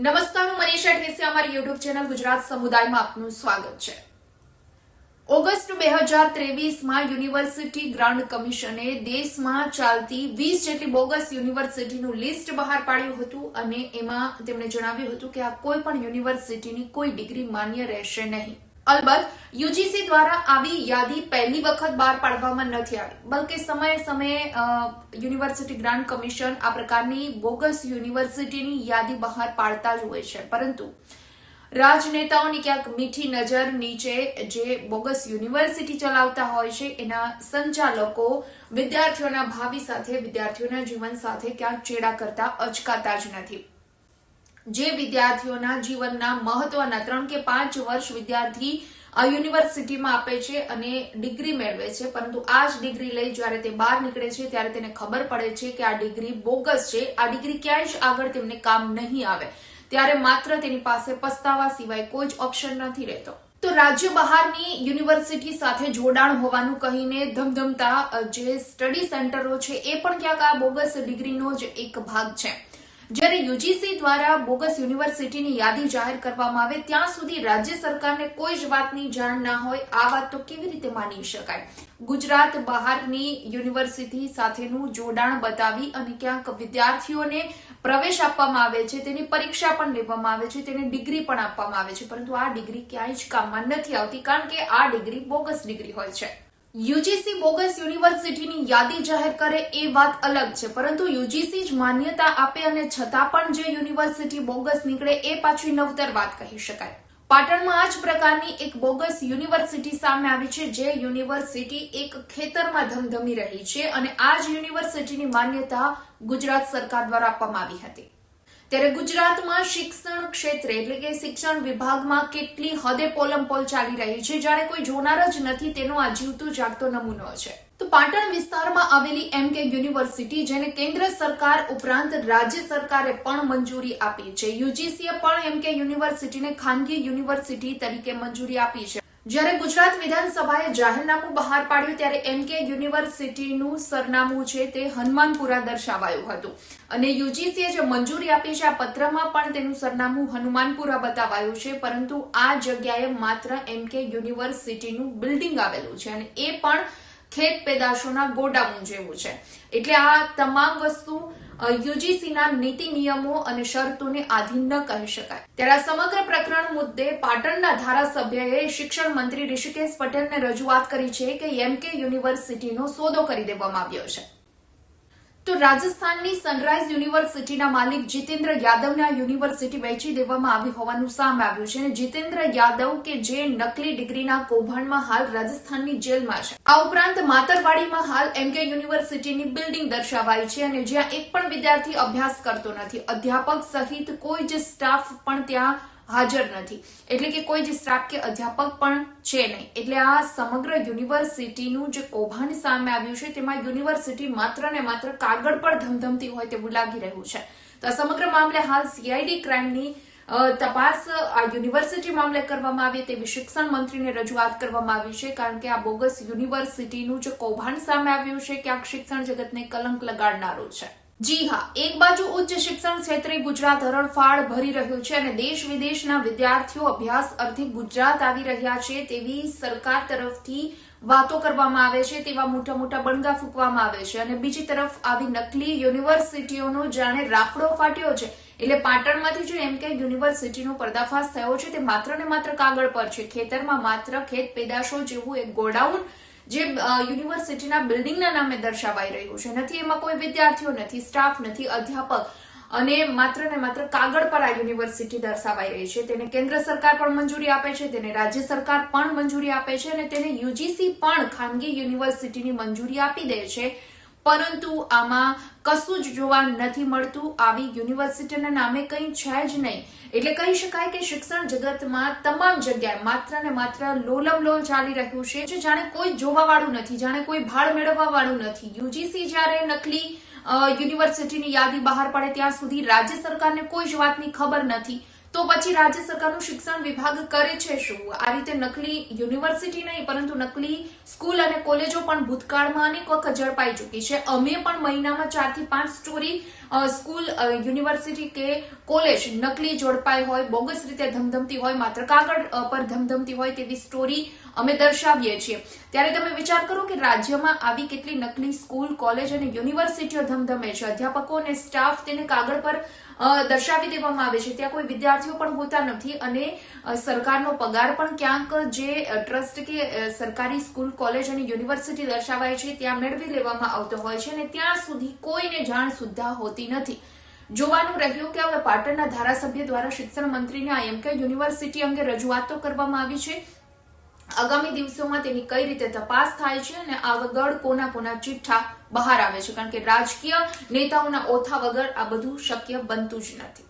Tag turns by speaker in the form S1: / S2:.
S1: નમસ્કાર, હું મનીષા ઠેસિયા અમારી યુટ્યુબ ચેનલ ગુજરાત સમુદાયમાં આપનું સ્વાગત છે. ઓગસ્ટ બે હજાર ત્રેવીસમાં યુનિવર્સિટી ગ્રાન્ટ કમિશને દેશમાં ચાલતી વીસ જેટલી બોગસ યુનિવર્સિટીનું લિસ્ટ બહાર પાડ્યું હતું અને એમાં તેમણે જણાવ્યું હતું કે આ કોઈ પણ યુનિવર્સિટીની કોઈ ડિગ્રી માન્ય રહેશે નહીં. અલબત્ત, યુજીસી દ્વારા આવી યાદી પહેલી વખત બહાર પાડવામાં નથી આવી. બલકે સમયે સમયે યુનિવર્સિટી ગ્રાન્ટ કમિશન આ પ્રકારની બોગસ યુનિવર્સિટીની યાદી બહાર પાડતા જ હોય છે. પરંતુ રાજનેતાઓની ક્યાંક મીઠી નજર નીચે જે બોગસ યુનિવર્સિટી ચલાવતા હોય છે, એના સંચાલકો વિદ્યાર્થીઓના ભાવિ સાથે, વિદ્યાર્થીઓના જીવન સાથે ક્યાંક ચેડા કરતા અચકાતા જ નથી. જે વિદ્યાર્થીઓના જીવનના મહત્વના ત્રણ કે પાંચ વર્ષ વિદ્યાર્થી આ યુનિવર્સિટીમાં આપે છે અને ડિગ્રી મેળવે છે. પરંતુ આ જ ડિગ્રી લઈ જ્યારે તે બહાર નીકળે છે, ત્યારે તેને ખબર પડે છે કે આ ડિગ્રી બોગસ છે. આ ડિગ્રી ક્યાંય જ આગળ તેમને કામ નહીં આવે. ત્યારે માત્ર તેની પાસે પસ્તાવા સિવાય કોઈ જ ઓપ્શન નથી રહેતો. તો રાજ્ય બહારની યુનિવર્સિટી સાથે જોડાણ હોવાનું કહીને ધમધમતા જે સ્ટડી સેન્ટરો છે, એ પણ ક્યાંક આ બોગસ ડિગ્રીનો જ એક ભાગ છે. જ્યારે યુજીસી દ્વારા બોગસ યુનિવર્સિટીની યાદી જાહેર કરવામાં આવે, ત્યાં સુધી રાજ્ય સરકારને કોઈ જ વાતની જાણ ના હોય. આ વાત તો કેવી રીતે માની શકાય? ગુજરાત બહારની યુનિવર્સિટી સાથેનું જોડાણ બતાવી અને ક્યાંક વિદ્યાર્થીઓને પ્રવેશ આપવામાં આવે છે, તેની પરીક્ષા પણ લેવામાં આવે છે, તેને ડિગ્રી પણ આપવામાં આવે છે. પરંતુ આ ડિગ્રી ક્યાંય જ કામમાં નથી આવતી, કારણ કે આ ડિગ્રી બોગસ ડિગ્રી હોય છે. યુજીસી બોગસ યુનિવર્સિટીની યાદી જાહેર કરે એ વાત અલગ છે, પરંતુ યુજીસી જ માન્યતા આપે અને છતાં પણ જે યુનિવર્સિટી બોગસ નીકળે એ પાછી નવતર વાત કહી શકાય. પાટણમાં આ જ પ્રકારની એક બોગસ યુનિવર્સિટી સામે આવી છે, જે યુનિવર્સિટી એક ખેતરમાં ધમધમી રહી છે અને આ જ યુનિવર્સિટીની માન્યતા ગુજરાત સરકાર દ્વારા આપવામાં આવી હતી. ત્યારે ગુજરાતમાં શિક્ષણ ક્ષેત્રે એટલે કે શિક્ષણ વિભાગમાં કેટલી હદે પોલમપોલ ચાલી રહી છે, જાણે કોઈ જોનાર જ નથી, તેનો આ જીવતો જાગતો નમૂનો છે. તો પાટણ વિસ્તારમાં આવેલી એમ કે યુનિવર્સિટી, જેને કેન્દ્ર સરકાર ઉપરાંત રાજ્ય સરકારે પણ મંજૂરી આપી છે. યુજીસીએ પણ એમ કે યુનિવર્સિટીને ખાનગી યુનિવર્સિટી તરીકે મંજૂરી આપી છે. જ્યારે ગુજરાત વિધાનસભાએ જાહેરનામું બહાર પાડ્યું ત્યારે એમ કે યુનિવર્સિટીનું સરનામું છે તે હનુમાનપુરા દર્શાવાયું હતું. અને યુજીસીએ જે મંજૂરી આપી છે, આ પત્રમાં પણ તેનું સરનામું હનુમાનપુરા બતાવાયું છે, પરંતુ આ જગ્યાએ માત્ર એમ કે યુનિવર્સિટીનું બિલ્ડિંગ આવેલું છે અને એ પણ ખેત પેદાશોના ગોડાઉન જેવું છે. એટલે આ તમામ વસ્તુ યુજીસીના નીતિ નિયમો અને શરતોને આધીન ન કહી શકાય. ત્યારે આ સમગ્ર પ્રકરણ મુદ્દે પાટણના ધારાસભ્યએ શિક્ષણ મંત્રી ઋષિકેશ પટેલને રજૂઆત કરી છે કે એમકે યુનિવર્સિટીનો સોદો કરી દેવામાં આવ્યો છે. તો રાજસ્થાનની સનરાઇઝ યુનિવર્સિટીના માલિક જીતેન્દ્ર યાદવને આ યુનિવર્સિટી વેચી દેવામાં આવી હોવાનું સામે આવ્યું છે. અને જીતેન્દ્ર યાદવ કે જે નકલી ડિગ્રીના કૌભાંડમાં હાલ રાજસ્થાનની જેલમાં છે. આ ઉપરાંત માતરવાડીમાં હાલ એમકે યુનિવર્સિટીની બિલ્ડિંગ દર્શાવાઈ છે અને જ્યાં એક પણ વિદ્યાર્થી અભ્યાસ કરતો નથી. અધ્યાપક સહિત કોઈ જ સ્ટાફ પણ ત્યાં હાજર નથી. એટલે કે કોઈ જ સ્ટાફ કે અધ્યાપક પણ છે નહીં. એટલે આ સમગ્ર યુનિવર્સિટીનું જે કૌભાંડ સામે આવ્યું છે, તેમાં યુનિવર્સિટી માત્ર ને માત્ર કાગળ પર ધમધમતી હોય તેવું લાગી રહ્યું છે. તો આ સમગ્ર મામલે હાલ સીઆઈડી ક્રાઇમની તપાસ આ યુનિવર્સિટી મામલે કરવામાં આવી તેવી શિક્ષણ મંત્રીને રજૂઆત કરવામાં આવી છે, કારણ કે આ બોગસ યુનિવર્સિટીનું જે કૌભાંડ સામે આવ્યું છે, ક્યાંક શિક્ષણ જગતને કલંક લગાડનારું છે. જી હા, એક બાજુ ઉચ્ચ શિક્ષણ ક્ષેત્રે ગુજરાત હરણફાળ ભરી રહ્યું છે અને દેશ વિદેશના વિદ્યાર્થીઓ અભ્યાસ અર્થે ગુજરાત આવી રહ્યા છે તેવી સરકાર તરફથી વાતો કરવામાં આવે છે, તેવા મોટા મોટા બણગા ફૂંકવામાં આવે છે અને બીજી તરફ આવી નકલી યુનિવર્સિટીઓનો જાણે રાફડો ફાટ્યો છે. એટલે પાટણમાંથી જો એમ કે યુનિવર્સિટીનો પર્દાફાશ થયો છે, તે માત્ર ને માત્ર કાગળ પર છે. ખેતરમાં માત્ર ખેત પેદાશો જેવું એક ગોડાઉન જે યુનિવર્સિટીના બિલ્ડિંગના નામે દર્શાવાઈ રહ્યું છે. નથી, એમાં કોઈ વિદ્યાર્થીઓ નથી, સ્ટાફ નથી, અધ્યાપક અને માત્ર ને માત્ર કાગળ પર આ યુનિવર્સિટી દર્શાવાઈ રહી છે. તેને કેન્દ્ર સરકાર પણ મંજૂરી આપે છે, તેને રાજ્ય સરકાર પણ મંજૂરી આપે છે અને તેને યુજીસી પણ ખાનગી યુનિવર્સિટીની મંજૂરી આપી દે છે. પરંતુ આમાં કશું જ જોવા નથી મળતું. આવી યુનિવર્સિટીના નામે કંઈ છે જ નહીં. એટલે કહી શકાય કે શિક્ષણ જગતમાં તમામ જગ્યાએ માત્ર ને માત્ર લોલમ લોલ ચાલી રહ્યું છે. જે જાણે કોઈ જોવાવાળું નથી, જાણે કોઈ ભાળ મેળવવા વાળું નથી. યુજીસી જ્યારે નકલી યુનિવર્સિટીની યાદી બહાર પડે ત્યાં સુધી રાજ્ય સરકારને કોઈ જ વાતની ખબર નથી. તો પછી રાજ્ય સરકારનું શિક્ષણ વિભાગ કરે છે શું? આ રીતે નકલી યુનિવર્સિટી નહીં, પરંતુ નકલી સ્કૂલ અને કોલેજો પણ ભૂતકાળમાં અનેક વખત ઝડપાઈ ચૂકી છે. અમે પણ મહિનામાં ચારથી પાંચ સ્ટોરી સ્કૂલ યુનિવર્સિટી કે કોલેજ નકલી ઝડપાઈ હોય, બોગસ રીતે ધમધમતી હોય, માત્ર કાગળ પર ધમધમતી હોય તેવી સ્ટોરી અમે દર્શાવીએ છીએ. ત્યારે તમે વિચાર કરો કે રાજ્યમાં આવી કેટલી નકલી સ્કૂલ, કોલેજ અને યુનિવર્સિટીઓ ધમધમે છે. અધ્યાપકો અને સ્ટાફ તેને કાગળ પર દર્શાવી દેવામાં આવે છે. ત્યાં કોઈ વિદ્યાર્થીઓ પણ હોતા નથી અને સરકારનો પગાર પણ ક્યાંક જે ટ્રસ્ટ કે સરકારી સ્કૂલ, કોલેજ અને યુનિવર્સિટી દર્શાવાય છે, ત્યાં મેળવી લેવામાં આવતો હોય છે અને ત્યાં સુધી કોઈને જાણ સુદ્ધા હોતી નથી. જોવાનું રહ્યું કે હવે પાટણના ધારાસભ્ય દ્વારા શિક્ષણ મંત્રીને આઈએમકે યુનિવર્સિટી અંગે રજૂઆતો કરવામાં આવી છે. આગામી દિવસોમાં તેની કઈ રીતે તપાસ થાય છે અને આ વગર કોના કોના ચિઠ્ઠા બહાર આવે છે, કારણ કે રાજકીય નેતાઓના ઓથા વગર આ બધું શક્ય બનતું જ નથી.